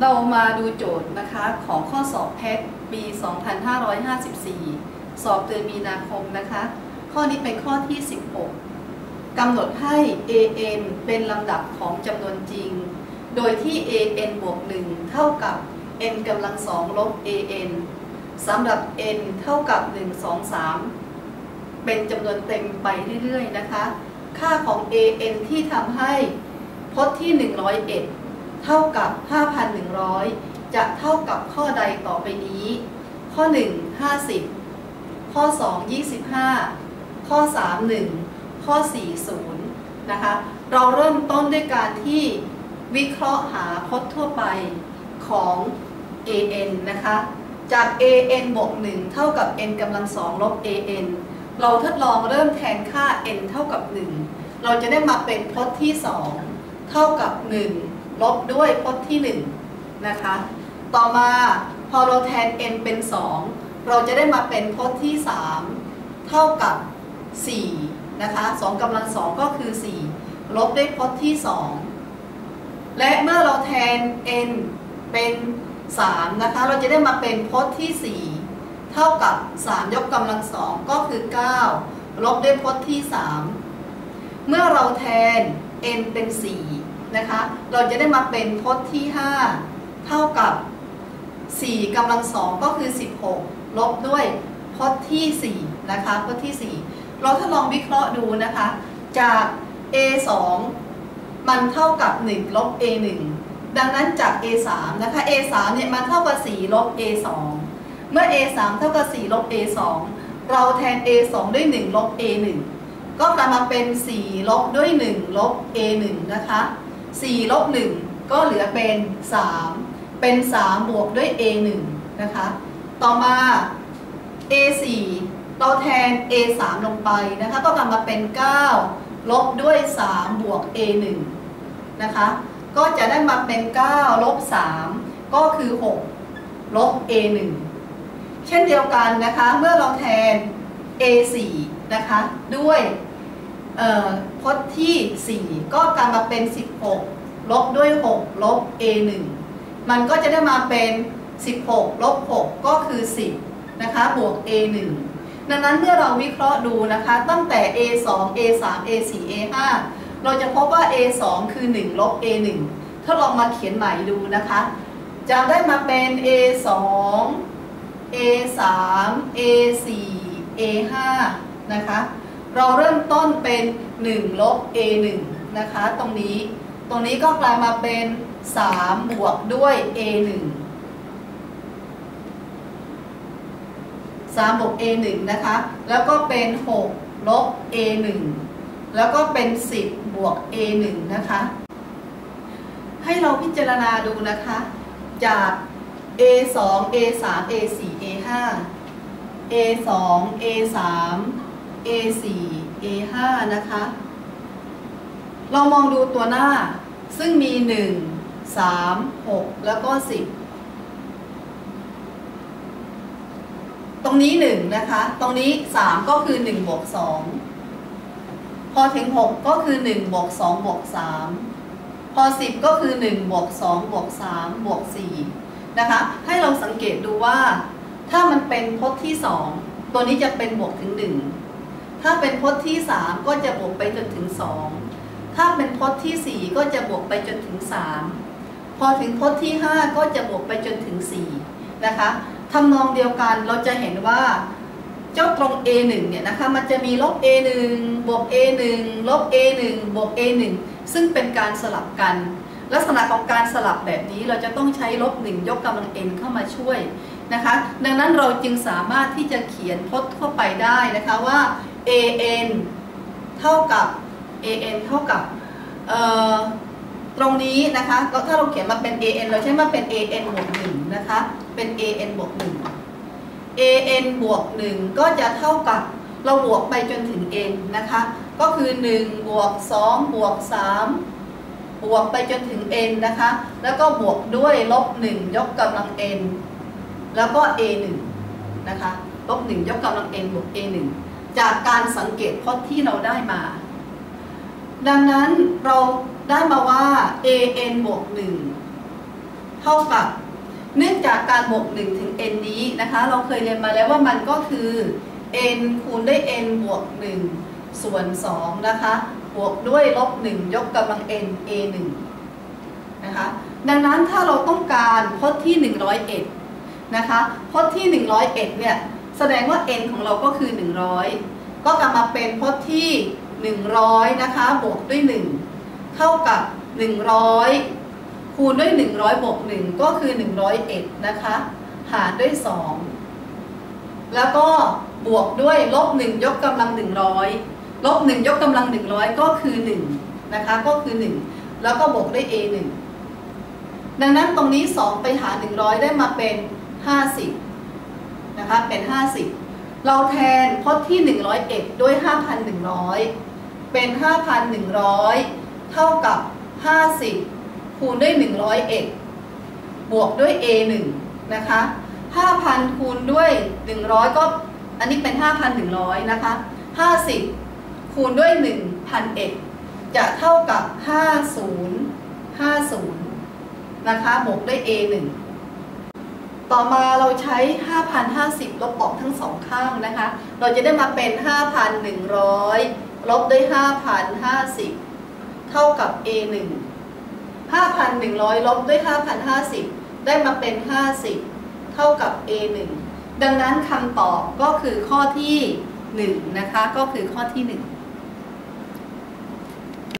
เรามาดูโจทย์นะคะของข้อสอบแพทปี 2554 สอบเดือนมีนาคมนะคะ ข้อนี้เป็นข้อที่ 16 กำหนดให้ an เป็นลำดับของจำนวนจริง โดยที่ an บวก 1 เท่ากับ n กำลังสองลบ an สำหรับ n เท่ากับ 1 2 3 เป็นจำนวนเต็มไปเรื่อยๆนะคะ ค่าของ an ที่ทำให้พจน์ที่ 101 เท่ากับ 5,100 จะเท่ากับข้อใดต่อไปนี้ ข้อ 1 50 ข้อ 2 25 ข้อ 3 1 ข้อ 4 0 นะคะ เราเริ่มต้นด้วยการที่วิเคราะห์หาพจน์ทั่วไปของ an นะคะ จาก an บวก1เท่ากับ n กำลังสองลบ an เราทดลองเริ่มแทนค่า n เท่ากับ 1 เราจะได้มาเป็นพจน์ที่ 2 เท่ากับ 1 ลบด้วยพจน์ที่ 1 นะคะ ต่อมาพอเราแทน n เป็น 2 เราจะได้มาเป็นพจน์ที่ 3 เท่ากับ 4 นะคะ2กำลัง 2 ก็คือ 4 ลบด้วยพจน์ที่ 2 และเมื่อเราแทน n เป็น 3 นะคะ เราจะได้มาเป็นพจน์ที่ 4 เท่ากับ 3 ยกกำลังสองก็คือ 9 ลบด้วยพจน์ที่ 3 เมื่อเราแทน n เป็น 4 นะคะ เราจะได้มาเป็นพจน์ที่ 5 เท่ากับ 4กำลังสองก็คือ 16 ลบด้วยพจน์ที่ 4 นะคะพจน์ที่ 4 เราถ้าลองวิเคราะห์ดูนะคะ จาก a 2มันเท่ากับ 1 ลบ a 1ดังนั้นจาก a 3นะคะ a 3เนี่ยมันเท่ากับ 4 ลบ a 2เมื่อ a 3เท่ากับ 4 ลบ a 2เราแทน a 2ด้วย 1 ลบ a 1ก็กลับมาเป็น 4 ลบด้วย 1 ลบ a 1นะคะ 4ลบ1ก็เหลือเป็น 3 เป็น 3 บวกด้วย a 1นะคะ ต่อมา a 4เราแทน a 3ลงไปนะคะ ก็กลับมาเป็น 9 ลบด้วย 3 บวก a 1นะคะ ก็จะได้มาเป็น 9 ลบ 3 ก็คือ 6 ลบ a 1เช่นเดียวกันนะคะ เมื่อเราแทน a 4นะคะ ด้วย พจน์ที่ 4 ก็กลับมาเป็น 16 ลบด้วย 6 ลบ a 1 มันก็จะได้มาเป็น 16 ลบ 6 ก็คือ 10 นะคะ บวก a 1 ดังนั้นเมื่อเราวิเคราะห์ดูนะคะ ตั้งแต่ a 2 a 3 a 4 a 5 เราจะพบว่า a 2 คือ 1 ลบ a 1 ถ้าลองมาเขียนใหม่ดูนะคะ จะได้มาเป็น a 2 a 3 a 4 a 5 นะคะ เราเริ่มต้นเป็น1ลบ a 1นะคะ ตรงนี้ ตรงนี้ก็กลายมาเป็น3บวกด้วย a 1 3บวก a 1นะคะ แล้วก็เป็น6ลบ a 1แล้วก็เป็น 10 บวก a 1นะคะ ให้เราพิจารณาดูนะคะ จาก a 2 a 3 a 4 a 5 a 2 a 3 a 4 a 5 นะคะ เรามองดูตัวหน้าซึ่งมี 1 3 6 แล้วก็ 10 ตรงนี้ 1 นะคะ ตรงนี้ 3 ก็คือ1บวก2 พอถึง 6 ก็คือ1บวก2บวก3 พอ 10 ก็คือ1บวก2บวก3บวก4นะคะ ให้เราสังเกตดูว่า ถ้ามันเป็นพจน์ที่ 2 ตัวนี้จะเป็นบวกถึง 1 ถ้าเป็นพจน์ที่ 3 ก็จะบวกไปจนถึง 2 ถ้าเป็นพจน์ที่ 4 ก็จะบวกไปจนถึง 3 พอถึงพจน์ที่ 5 ก็จะบวกไปจนถึง 4 นะคะทำนองเดียวกันเราจะเห็นว่าเจ้าตรง a1 เนี่ยนะคะมันจะมีลบ a1 บวก a1 ลบ a1 บวก a1 ซึ่งเป็นการสลับกัน ลักษณะของการสลับแบบนี้เราจะต้องใช้ลบ 1 ยกกำลัง n เข้ามาช่วยนะคะ ดังนั้นเราจึงสามารถที่จะเขียนพจน์ทั่วไปได้นะคะว่า an เท่ากับ an เท่ากับตรงนี้นะคะก็ถ้าเราเขียนมาเป็น an เราใช้มาเป็น an บวก1นะคะเป็น an บวก1 an บวก1ก็จะเท่ากับเราบวกไปจนถึง n นะคะ ก็คือ1บวก2บวก3บวกไปจนถึง n นะคะ แล้วก็บวกด้วยลบ1ยกกำลัง n แล้วก็ a 1นะคะลบ1ยกกำลัง n บวก a 1 จากการสังเกตพจน์ที่เราได้มา ดังนั้นเราได้มาว่า an บวก1เท่ากับเนื่องจากการบวก1ถึง n นี้นะคะ เราเคยเรียนมาแล้วว่ามันก็คือ n คูณด้วย n บวก 1 ส่วน 2 นะคะ บวกด้วยลบ 1 ยกกำลัง n a 1นะคะ ดังนั้นถ้าเราต้องการพจน์ที่ 101 นะคะ พจน์ที่ 101 เนี่ย แสดงว่า n ของเราก็คือ 100 ก็กลับมาเป็นพจน์ที่ 100 นะคะบวกด้วย 1 เท่ากับ 100 คูณด้วย 100บวก1ก็คือ 101 นะคะ หารด้วย 2 แล้วก็บวกด้วยลบ1ยกกำลัง 100 ลบ1ยกกำลัง 100 ก็คือ 1 นะคะ ก็คือ 1 แล้วก็บวกด้วย a 1ดังนั้นตรงนี้ 2 ไปหา 100 ได้มาเป็น 50 นะคะเป็น 50 เราแทนพจน์ที่ 101 ด้วย 5,100 เป็น 5,100 เท่ากับ 50 คูณด้วย 101 บวกด้วย a 1 นะคะ 5,000 คูณด้วย 100 ก็ อันนี้เป็น 5,100 นะคะ 50 คูณด้วย 1,001 จะเท่ากับ 50 50 นะคะบวกด้วย a 1 ต่อมาเราใช้ 5,050 ลบออกทั้งสองข้างนะคะ เราจะได้มาเป็น 5,100 ลบด้วย 5,050 เท่ากับ a 1 5,100 ลบด้วย 5,050 ได้มาเป็น 50 เท่ากับ a 1 ดังนั้นคำตอบก็คือข้อที่ 1 นะคะ ก็คือข้อที่ 1